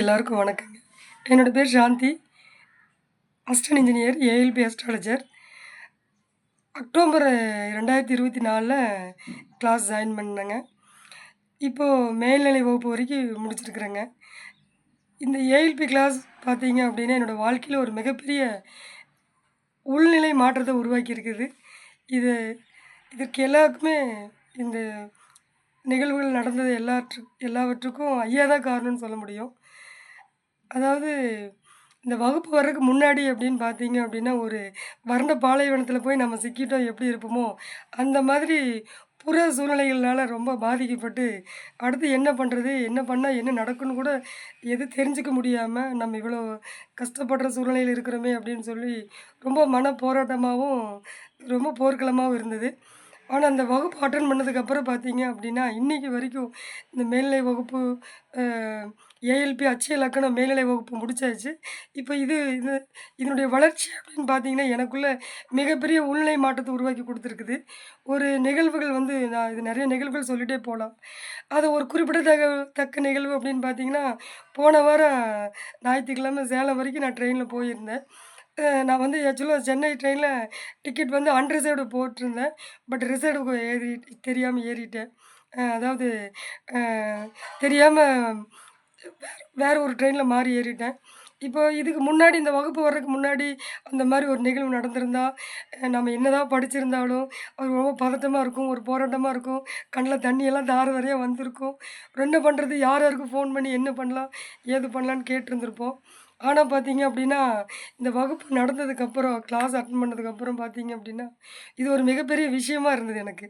எல்லாருக்கும் வணக்கங்க. என்னோடய பேர் சாந்தி அஸ்டன் இன்ஜினியர் ஏஎல்பி அஸ்ட்ராலஜர் அக்டோபர் ரெண்டாயிரத்தி இருபத்தி நாலில் கிளாஸ் ஜாயின் பண்ணேங்க. இப்போது மேல்நிலை வகுப்பு வரைக்கும் முடிச்சிருக்கிறேங்க. இந்த ஏஎல்பி கிளாஸ் பார்த்தீங்க அப்படின்னா என்னோடய வாழ்க்கையில் ஒரு மிகப்பெரிய உள்நிலை மாற்றத்தை உருவாக்கியிருக்குது. இது இதற்கு எல்லாருக்குமே இந்த நிகழ்வுகள் நடந்தது எல்லாற்று எல்லாவற்றுக்கும் ஐயா தான் காரணம்னு சொல்ல முடியும். அதாவது இந்த வகுப்பு வர்றதுக்கு முன்னாடி அப்படின்னு பார்த்தீங்க அப்படின்னா ஒரு வறண்ட பாலைவனத்தில் போய் நம்ம சிக்கிட்டோம் எப்படி இருப்போமோ அந்த மாதிரி புற சூழ்நிலைகள்னால ரொம்ப பாதிக்கப்பட்டு அடுத்து என்ன பண்ணுறது என்ன பண்ணால் என்ன நடக்குன்னு கூட எது தெரிஞ்சுக்க முடியாமல் நம்ம இவ்வளோ கஷ்டப்படுற சூழ்நிலையில் இருக்கிறோமே அப்படின்னு சொல்லி ரொம்ப மன போராட்டமாகவும் ரொம்ப போர்க்களமாகவும் இருந்தது. ஆனால் அந்த வகுப்பு அட்டன் பண்ணதுக்கப்புறம் பார்த்தீங்க அப்படின்னா இன்றைக்கி வரைக்கும் இந்த மேல்நிலை வகுப்பு ஏஎல்பி அச்சய இலக்கணம் மேல்நிலை வகுப்பு முடிச்சாச்சு. இப்போ இது இது இதனுடைய வளர்ச்சி அப்படின்னு பார்த்தீங்கன்னா எனக்குள்ளே மிகப்பெரிய உள்நிலை மாற்றத்தை உருவாக்கி கொடுத்துருக்குது. ஒரு நிகழ்வுகள் வந்து நான் இது நிறைய நிகழ்வுகள் சொல்லிகிட்டே போகலாம். அது ஒரு குறிப்பிடத்தக்க தக்க நிகழ்வு அப்படின்னு பார்த்தீங்கன்னா போன வாரம் ஞாயிற்றுக்கிழமை சேலம் வரைக்கும் நான் ட்ரெயினில் போயிருந்தேன். நான் வந்து ஆக்சுவலாக சென்னை ட்ரெயினில் டிக்கெட் வந்து அன்ரிசர்வ்டு போட்டிருந்தேன். பட் ரிசர்வ்டு ஏறி தெரியாமல் ஏறிட்டேன். அதாவது தெரியாமல் வேறு ஒரு ட்ரெயினில் மாறி ஏறிட்டேன். இப்போ இதுக்கு முன்னாடி இந்த வகுப்பு வர்றதுக்கு முன்னாடி அந்த மாதிரி ஒரு நிகழ்வு நடந்திருந்தா நம்ம நம்ம என்னதான் படிச்சிருந்தாலும் அது ரொம்ப பதட்டமாக இருக்கும் ஒரு போராட்டமாக இருக்கும். கண்ணில் தண்ணியெல்லாம் தார வரையாக வந்திருக்கும். என்ன பண்ணுறது யார் யாருக்கும் ஃபோன் பண்ணி என்ன பண்ணலாம் ஏது பண்ணலான்னு கேட்டிருந்துருப்போம். ஆனால் பார்த்தீங்க அப்படின்னா இந்த வகுப்பு நடந்ததுக்கப்புறம் கிளாஸ் அட்டன் பண்ணதுக்கப்புறம் பார்த்தீங்க அப்படின்னா இது ஒரு மிகப்பெரிய விஷயமா இருந்தது எனக்கு.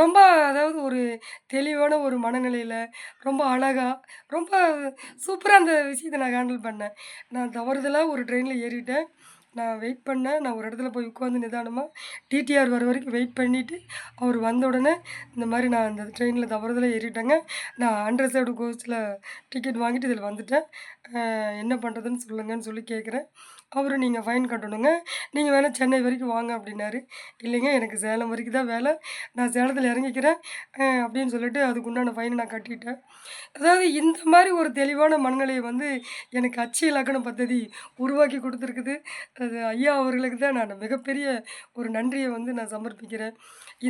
ரொம்ப அதாவது ஒரு தெளிவான ஒரு மனநிலையில் ரொம்ப அழகா ரொம்ப சூப்பராக அந்த விஷயத்தை நான் ஹேண்டில் பண்ணேன். நான் தவறுதலாக ஒரு ட்ரெயினில் ஏறிட்டேன். நான் வெயிட் பண்ணேன். நான் ஒரு இடத்துல போய் உட்காந்து நிதானமாக டிடிஆர் வர வரைக்கும் வெயிட் பண்ணிவிட்டு அவர் வந்த உடனே இந்த மாதிரி நான் அந்த ட்ரெயினில் தவறுதலாக ஏறிட்டேங்க. நான் அன்ரிசர்வ்டு கோச்சில் டிக்கெட் வாங்கிட்டு இதில் வந்துட்டேன். என்ன பண்ணுறதுன்னு சொல்லுங்கன்னு சொல்லி கேட்குறேன். அவரு நீங்கள் ஃபைன் கட்டணுங்க. நீங்கள் வேணால் சென்னை வரைக்கும் வாங்க அப்படின்னாரு. இல்லைங்க எனக்கு சேலம் வரைக்கும் தான் வேலை. நான் சேலத்தில் இறங்கிக்கிறேன். அப்படின்னு சொல்லிட்டு அதுக்கு உண்டான ஃபைனை நான் கட்டிட்டேன். அதாவது இந்த மாதிரி ஒரு தெளிவான மனநிலையை வந்து எனக்கு அச்சு இலக்கண பദ്ധதி உருவாக்கி கொடுத்துருக்குது. அது ஐயா அவர்களுக்கு தான் நான் மிகப்பெரிய ஒரு நன்றியை வந்து நான் சமர்ப்பிக்கிறேன்.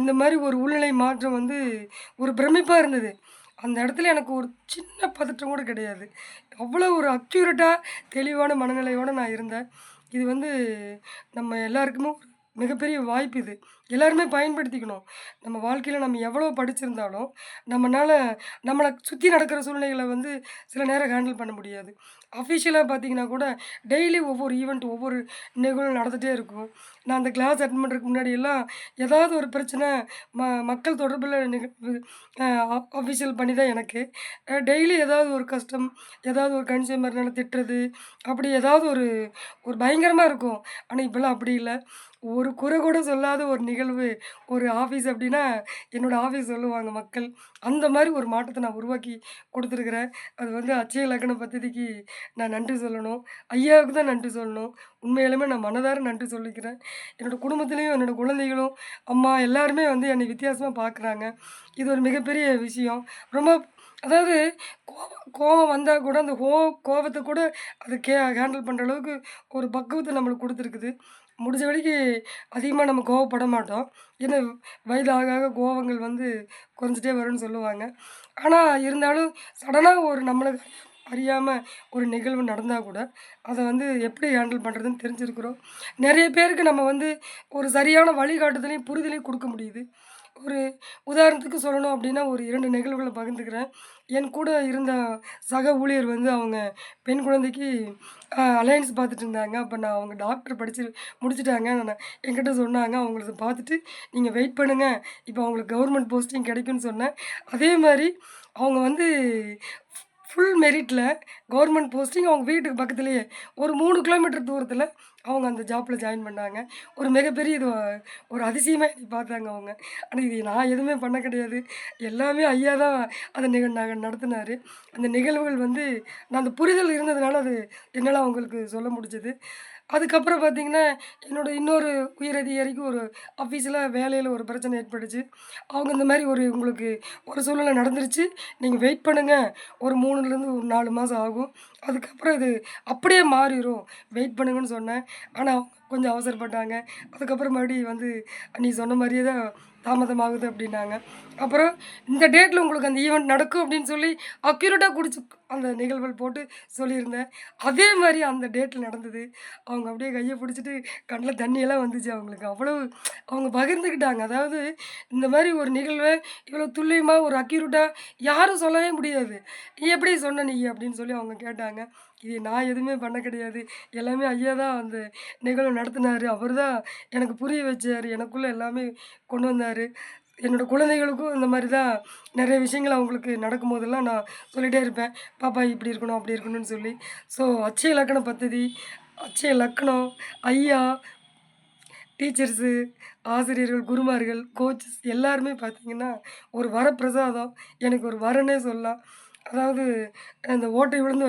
இந்த மாதிரி ஒரு உள்நிலை மாற்றம் வந்து ஒரு பிரமிப்பாக இருந்தது. அந்த இடத்துல எனக்கு ஒரு சின்ன பதற்றம் கூட கிடையாது. அவ்வளோ ஒரு அக்யூரேட்டாக தெளிவான மனநிலையோடு நான் இருந்தேன். இது வந்து நம்ம எல்லாருக்குமே ஒரு மிகப்பெரிய வாய்ப்பு இது. எல்லாருமே பயன்படுத்திக்கணும். நம்ம வாழ்க்கையில் நம்ம எவ்வளோ படிச்சிருந்தாலும் நம்மளால் நம்மளை சுற்றி நடக்கிற சூழ்நிலைகளை வந்து சில நேரம் ஹேண்டில் பண்ண முடியாது. அஃபிஷியலாக பார்த்தீங்கன்னா கூட டெய்லி ஒவ்வொரு ஈவெண்ட் ஒவ்வொரு நிகழ்வு நடந்துகிட்டே இருக்கும். நான் அந்த கிளாஸ் அட்டன் பண்ணுறதுக்கு முன்னாடி எல்லாம் ஏதாவது ஒரு பிரச்சனை ம மக்கள் தொடர்பில் நிகழ்வு அஃபிஷியல் பண்ணி தான் எனக்கு. டெய்லி ஏதாவது ஒரு கஷ்டம் ஏதாவது ஒரு கன்சியூமர்னால திட்டுறது அப்படி ஏதாவது ஒரு ஒரு பயங்கரமாக இருக்கும். ஆனால் இப்போல்லாம் அப்படி இல்லை. ஒரு குறை கூட சொல்லாத ஒரு நிகழ்வு ஒரு ஆஃபீஸ் அப்படின்னா என்னோடய ஆஃபீஸ் சொல்லுவாங்க மக்கள். அந்த மாதிரி ஒரு மாற்றத்தை நான் உருவாக்கி கொடுத்துருக்குறேன். அது வந்து அச்சய இலக்கண பத்திரிக்கு நான் நன்றி சொல்லணும். ஐயாவுக்கு தான் நன்றி சொல்லணும். உண்மையிலுமே நான் மனதார நன்றி சொல்லிக்கிறேன். என்னோடய குடும்பத்துலேயும் என்னோடய குழந்தைகளும் அம்மா எல்லாருமே வந்து என்னை வித்தியாசமாக பார்க்குறாங்க இது ஒரு மிகப்பெரிய விஷயம். ரொம்ப அதாவது கோபம் கோவம் வந்தால் கூட அந்த கோ கோவத்தை கூட அது கே ஹேண்டில் பண்ணுற அளவுக்கு ஒரு பக்குவத்தை நம்மளுக்கு கொடுத்துருக்குது. முடிஞ்ச வரைக்கும் அதிகமாக நம்ம கோவப்பட மாட்டோம். ஏன்னா வயது ஆக ஆக கோவங்கள் வந்து குறைஞ்சிட்டே வரும்னு சொல்லுவாங்க. ஆனால் இருந்தாலும் சடனாக ஒரு நம்மளுக்கு அறியாமல் ஒரு நிகழ்வு நடந்தால் கூட அதை வந்து எப்படி ஹேண்டில் பண்ணுறதுன்னு தெரிஞ்சிருக்கிறோம். நிறைய பேருக்கு நம்ம வந்து ஒரு சரியான வழிகாட்டுதலையும் புரிதலையும் கொடுக்க முடியுது. ஒரு உதாரணத்துக்கு சொல்லணும் அப்படின்னா ஒரு இரண்டு நிகழ்வுகளை பகிர்ந்துக்கிறேன். என் கூட இருந்த சக ஊழியர் வந்து அவங்க பெண் குழந்தைக்கு அலையன்ஸ் பார்த்துட்டு இருந்தாங்க. அப்போ நான் அவங்க டாக்டர் படித்து முடிச்சுட்டாங்க. நான் என்கிட்ட சொன்னாங்க. அவங்கள பார்த்துட்டு நீங்கள் வெயிட் பண்ணுங்கள் இப்போ அவங்களுக்கு கவர்மெண்ட் போஸ்டிங் கிடைக்கும்னு சொன்னேன். அதே மாதிரி அவங்க வந்து ஃபுல் மெரிட்டில் கவர்மெண்ட் போஸ்டிங் அவங்க வீட்டுக்கு பக்கத்துலேயே ஒரு மூணு கிலோமீட்டர் தூரத்தில் அவங்க அந்த ஜாப்பில் ஜாயின் பண்ணாங்க. ஒரு மிகப்பெரிய இது ஒரு அதிசயமாக என்னை பார்த்தாங்க அவங்க. ஆனால் இது நான் எதுவுமே பண்ண கிடையாது. எல்லாமே ஐயா தான் அதை நிக நடத்தினார். அந்த நிகழ்வுகள் வந்து நான் அந்த புரிதல் இருந்ததுனால அது என்னால் அவங்களுக்கு சொல்ல முடிஞ்சது. அதுக்கப்புறம் பார்த்தீங்கன்னா, என்னோட இன்னொரு உயர் அதிகாரிக்கு ஒரு ஆஃபீஸில் வேலையில் ஒரு பிரச்சனை ஏற்பட்டுச்சு. அவங்க இந்த மாதிரி ஒரு உங்களுக்கு ஒரு சூழ்நிலை நடந்துருச்சு. நீங்கள் வெயிட் பண்ணுங்கள் ஒரு மூணுலேருந்து ஒரு நாலு மாதம் ஆகும். அதுக்கப்புறம் இது அப்படியே மாறிடும் வெயிட் பண்ணுங்கன்னு சொன்னேன். ஆனால் அவங்க கொஞ்சம் அவசரப்பட்டாங்க. அதுக்கப்புறம் மறுபடியும் வந்து நீ சொன்ன மாதிரியே தான் தாமதமாகுது அப்படின்னாங்க அப்புறம் இந்த டேட்டில் உங்களுக்கு அந்த ஈவெண்ட் நடக்கும் அப்படின்னு சொல்லி அக்யூரேட்டாக குடிச்சு அந்த நிகழ்வுகள் போட்டு சொல்லியிருந்தேன். அதே மாதிரி அந்த டேட்டில் நடந்தது. அவங்க அப்படியே கையை பிடிச்சிட்டு கண்ணில் தண்ணியெல்லாம் வந்துச்சு அவங்களுக்கு. அவ்வளோ அவங்க பகிர்ந்துக்கிட்டாங்க. அதாவது இந்த மாதிரி ஒரு நிகழ்வை இவ்வளோ துல்லியமாக ஒரு அக்யூரட்டாக யாரும் சொல்லவே முடியாது. "நீ எப்படி சொன்ன நீ?" அப்படின்னு சொல்லி அவங்க கேட்டாங்க. இது நான் எதுவுமே பண்ண கிடையாது. எல்லாமே ஐயா தான் அந்த நிகழ்வு நடத்தினார் அவர் தான் எனக்கு புரிய வச்சார் எனக்குள்ளே எல்லாமே கொண்டு வந்தார் என்னோடய குழந்தைகளுக்கும் இந்த மாதிரி தான் நிறைய விஷயங்கள் அவங்களுக்கு நடக்கும் போதெல்லாம் நான் சொல்லிகிட்டே இருப்பேன். பாப்பா இப்படி இருக்கணும், அப்படி இருக்கணும்னு சொல்லி. ஸோ அச்சய இலக்கண பத்ததி, அச்சய லக்கணம், ஐயா, டீச்சர்ஸு, ஆசிரியர்கள், குருமார்கள், கோச்சஸ் எல்லாருமே பார்த்திங்கன்னா ஒரு வரப்பிரசாதம். எனக்கு ஒரு வரன்னே சொல்லலாம். அதாவது அந்த ஓட்டை விழுந்த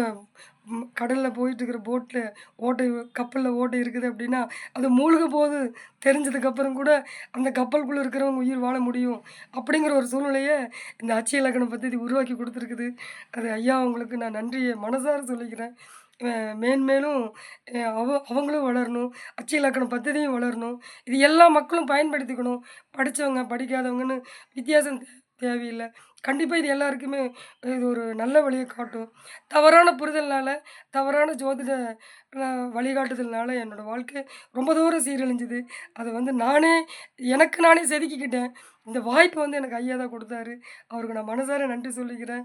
கடல்ல போயிட்டுருக்கிற போட்டில் ஓட்டை கப்பலில் ஓட்டை இருக்குது அப்படின்னா, அது மூழ்க போது தெரிஞ்சதுக்கப்புறம் கூட அந்த கப்பலுக்குள்ளே இருக்கிறவங்க உயிர் வாழ முடியும். அப்படிங்கிற ஒரு சூழ்நிலையை இந்த அட்சய இலக்கண பத்தி உருவாக்கி கொடுத்துருக்குது அது ஐயா அவங்களுக்கு நான் நன்றியை மனசார சொல்லிக்கிறேன். மேன்மேலும் அவ அவங்களும் வளரணும். அச்சு இலக்கண பத்ததியும் வளரணும். இது எல்லா மக்களும் பயன்படுத்திக்கணும். படிச்சவங்க, படிக்காதவங்கன்னு வித்தியாசம் தே தேவையில்லை கண்டிப்பாக இது எல்லாருக்குமே இது ஒரு நல்ல வழியை காட்டும். தவறான புரிதல்னால, தவறான ஜோதிட வழிகாட்டுதல்னால என்னோட வாழ்க்கை ரொம்ப தூரம் சீரழிஞ்சது. அதை வந்து நானே எனக்கு நானே செதுக்கிக்கிட்டேன். இந்த வாய்ப்பு வந்து எனக்கு ஐயா தான் கொடுத்தாரு அவருக்கு நான் மனசார நன்றி சொல்லிக்கிறேன்.